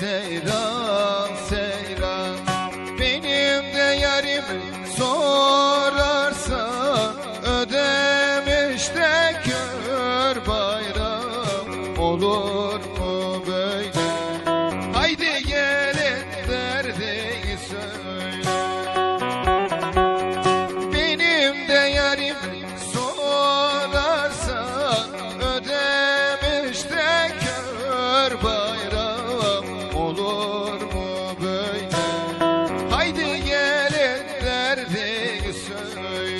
seyran seyran. Benim de yarimi sorarsa Ödemiş de kör bayram Olur mu böyle? Haydi gelin derdini söyle. Benim de yarim sorarsa ödemiş de kör bayram Jai